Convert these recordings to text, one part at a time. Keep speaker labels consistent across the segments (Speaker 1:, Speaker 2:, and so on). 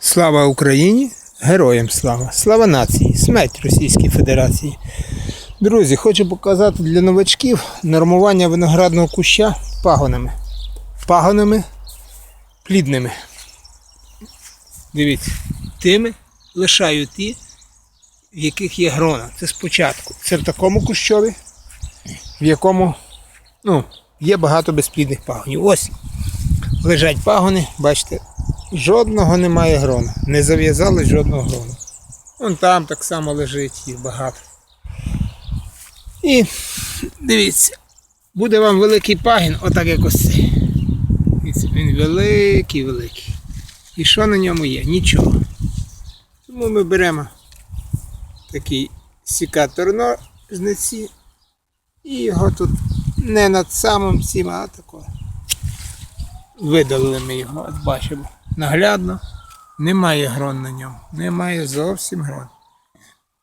Speaker 1: Слава Україні! Героям слава! Слава нації! Смерть Російській Федерації! Друзі, хочу показати для новачків нормування виноградного куща пагонами. Пагонами плідними. Дивіться, тими лишаю ті, в яких є грона. Це спочатку. Це в такому кущові, в якому ну, є багато безплідних пагонів. Ось лежать пагони, бачите, жодного немає грона. Не зав'язали жодного грону. Вон там так само лежить, їх багато. І дивіться, буде вам великий пагін, отак як ось цей. Він великий, великий. І що на ньому є? Нічого. Тому ми беремо такий сікатор ножниці і його тут не над самим цим, а тако. Видалили ми його, от бачимо. Наглядно. Немає грон на ньому. Немає зовсім грон.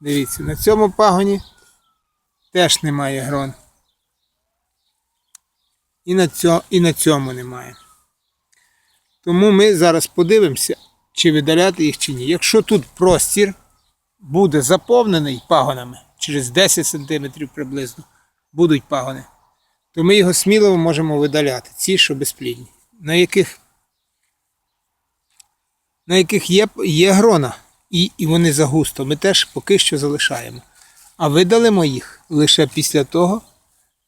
Speaker 1: Дивіться, на цьому пагоні теж немає грон. І на, цьому, і на цьому немає. Тому ми зараз подивимося, чи видаляти їх чи ні. Якщо тут простір буде заповнений пагонами, через 10 см приблизно будуть пагони, то ми його сміливо можемо видаляти. Ці, що безплідні. На яких, на яких є, є грона, і, і вони загусто, ми теж поки що залишаємо. А видалимо їх лише після того,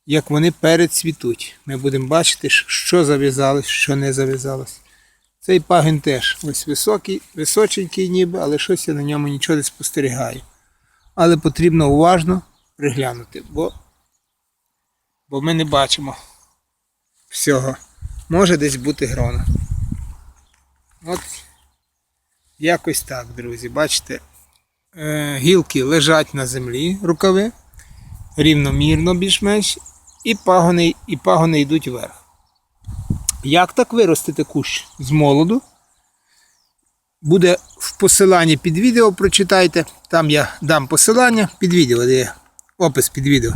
Speaker 1: як вони перецвітуть. Ми будемо бачити, що зав'язалось, що не зав'язалось. Цей пагін теж ось високий, височенький ніби, але щось я на ньому нічого не спостерігаю. Але потрібно уважно приглянути, бо, бо ми не бачимо всього. Може десь бути грона. От якось так, друзі. Бачите, е, гілки лежать на землі, рукави, рівномірно більш-менш, і пагони, і пагони йдуть вверх. Як так виростити кущ з молоду? Буде в посиланні під відео, прочитайте. Там я дам посилання під відео, де є опис під відео.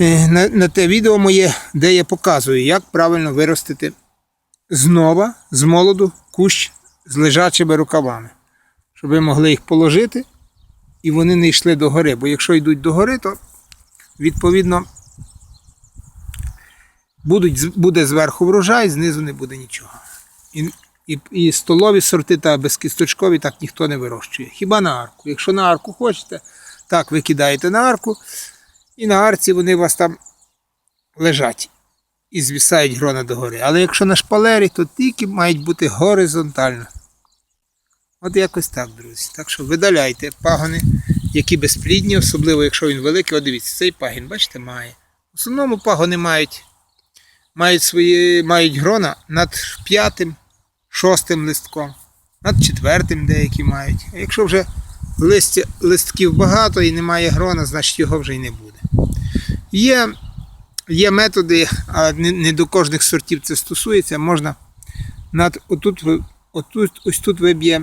Speaker 1: Е, На, на те відео моє, де я показую, як правильно виростити знова з молоду кущ з лежачими рукавами. Щоб ви могли їх положити і вони не йшли до гори. Бо якщо йдуть до гори, то відповідно будуть, буде зверху врожай, знизу не буде нічого. І, і, і столові сорти та безкісточкові так ніхто не вирощує. Хіба на арку. Якщо на арку хочете, так ви кидаєте на арку, і на арці вони у вас там лежать і звісають грона догори. Але якщо на шпалері, то тільки мають бути горизонтально. От якось так, друзі. Так що видаляйте пагони, які безплідні, особливо якщо він великий. От дивіться, цей пагін, бачите, має. В основному пагони мають мають свої мають грона над п'ятим, шостим листком, над четвертим деякі мають. А якщо вже листя, листків багато і немає грона, значить його вже й не буде. Є, є методи, а не, не до кожних сортів це стосується, можна над отут, отут, ось тут виб'є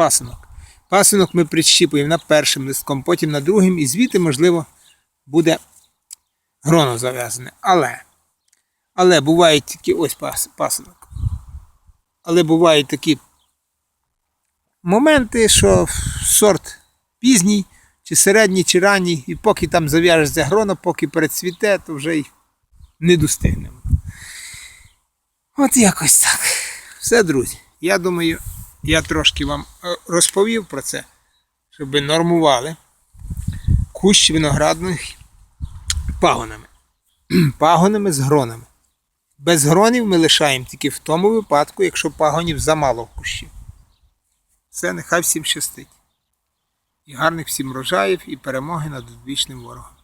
Speaker 1: пасинок. Пасинок ми прищіпуємо на першим листком, потім на другим, і звідти, можливо, буде гроно зав'язане. Але але бувають такі ось пас, пасинок. Але бувають такі моменти, що сорт пізній, чи середній, чи ранній, і поки там зав'яжеться грона, поки перецвіте, то вже й не достигнемо. От якось так. Все, друзі. Я думаю, я трошки вам е, розповів про це, щоб ви нормували кущ виноградних пагонами. Пагонами з гронами. Без гронів ми лишаємо тільки в тому випадку, якщо пагонів замало в кущі. Все, нехай всім щастить. І гарних всім врожаїв і перемоги над відвічним ворогом.